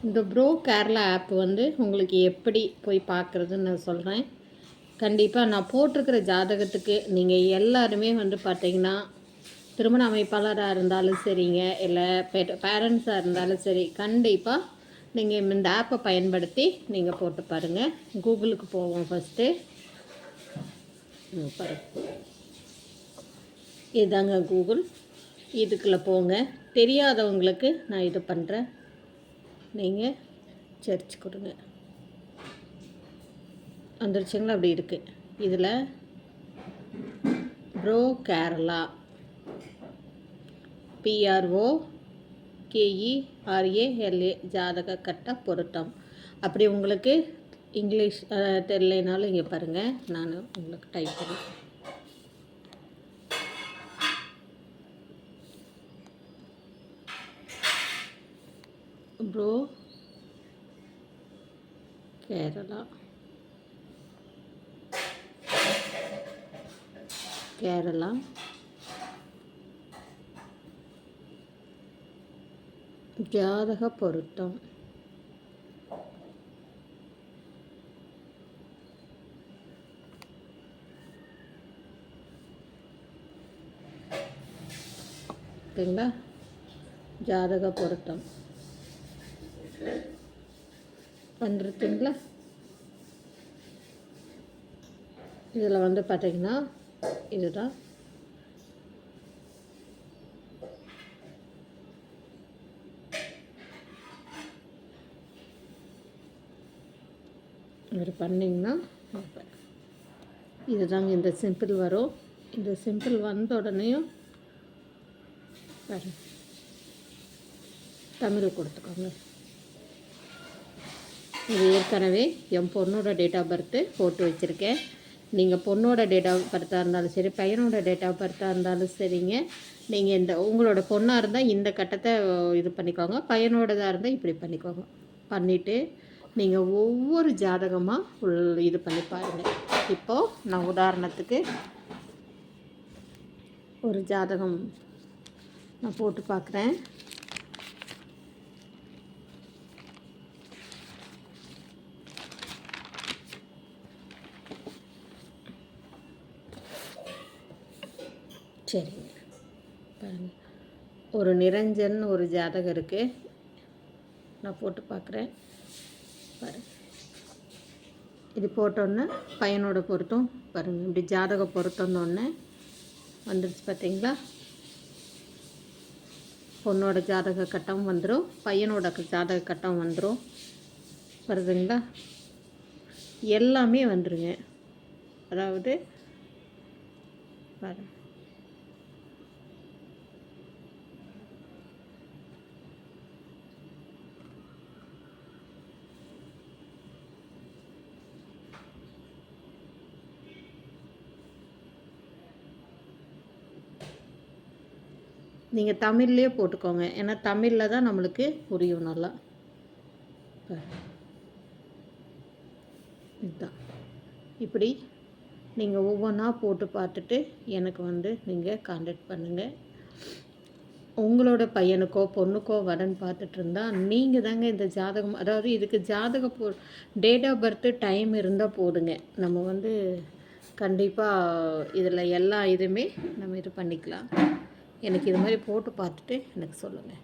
இந்த bro Kerala app வந்து உங்களுக்கு எப்படி போய் பார்க்குறதுன்னு நான் சொல்கிறேன் கண்டிப்பாக நான் போட்டிருக்கிற ஜாதகத்துக்கு நீங்கள் எல்லாருமே வந்து பார்த்தீங்கன்னா திருமண அமைப்பாளராக இருந்தாலும் சரிங்க இல்லை பேரண்ட்ஸாக இருந்தாலும் சரி கண்டிப்பாக நீங்கள் இந்த ஆப்பை பயன்படுத்தி நீங்கள் போட்டு பாருங்கள் கூகுளுக்கு போவோம் ஃபஸ்ட்டு இதுதாங்க கூகுள். இதுக்குள்ளே போங்க. தெரியாதவங்களுக்கு நான் இது பண்ணுறேன் நீங்கள் சர்ச் கொடுங்க. வந்துருச்சுங்களா? அப்படி இருக்குது இதில் ப்ரோ கேரளா பிஆர்ஓ கேஇஆர்ஏஎல்ஏ ஜாதக கட்ட பொருத்தம். அப்படி உங்களுக்கு இங்கிலீஷ் அஹ், தெரியலைனாலும் இங்கே பாருங்கள் நான் உங்களுக்கு டைப் பண்ணேன் ப்ரோ கேரளா கேரளா ஜாதக பொருத்தம். ஓகேங்களா ஜாதக பொருத்தம். வந்துருக்குங்களா? இதில் வந்து பார்த்தீங்கன்னா இதுதான். இது பண்ணிங்கன்னா இதுதாங்க இந்த சிம்பிள் வரும். இந்த சிம்பிள் வந்த உடனேயும் தமிழ் கொடுத்துக்கோங்க. இது ஏற்கனவே என் பொண்ணோட டேட் ஆஃப் பர்த்து போட்டு வச்சுருக்கேன். நீங்கள் பொண்ணோட டேட் ஆஃப் பர்த்தாக இருந்தாலும் சரி பையனோட டேட் ஆஃப் பர்த்தாக இருந்தாலும் சரிங்க. நீங்கள் இந்த உங்களோட பொண்ணாக இருந்தால் இந்த கட்டத்தை இது பண்ணிக்கோங்க. பையனோடதாக இருந்தால் இப்படி பண்ணிக்கோங்க. பண்ணிவிட்டு நீங்கள் ஒவ்வொரு ஜாதகமாக உள் இது பண்ணி பாருங்கள் இப்போது நான் உதாரணத்துக்கு ஒரு ஜாதகம் நான் போட்டு பார்க்குறேன் சரிங்க பாருங்கள் ஒரு நிரஞ்சன் ஒரு ஜாதகம் இருக்குது நான் போட்டு பார்க்குறேன் பாருங்க. இது போட்டோன்னே பையனோட பொருத்தம். பாருங்கள் இப்படி ஜாதக பொருத்தம்னு வந்துருச்சு பார்த்தீங்களா பொண்ணோட ஜாதக கட்டம் வந்துடும் பையனோட ஜாதக கட்டம் வந்துடும் வருதுங்களா? எல்லாமே வந்துருங்க. அதாவது பாருங்கள் நீங்கள் தமிழ்லேயே போட்டுக்கோங்க. ஏன்னா தமிழில் தான் நம்மளுக்கு புரியும் நல்லா. இதுதான். இப்படி நீங்கள் ஒவ்வொன்றா போட்டு பார்த்துட்டு எனக்கு வந்து நீங்கள் காண்டாக்ட் பண்ணுங்கள் உங்களோட பையனுக்கோ பொண்ணுக்கோ வரன் பார்த்துட்டு இருந்தால் நீங்கள் தாங்க இந்த ஜாதகம் அதாவது இதுக்கு ஜாதக போ டேட் ஆஃப் பர்த்து டைம் இருந்தால் போடுங்க. நம்ம வந்து கண்டிப்பாக இதில் எல்லா இதுவுமே நம்ம இது பண்ணிக்கலாம். எனக்கு இது மாதிரி போட்டு பார்த்துட்டு எனக்கு சொல்லுங்கள்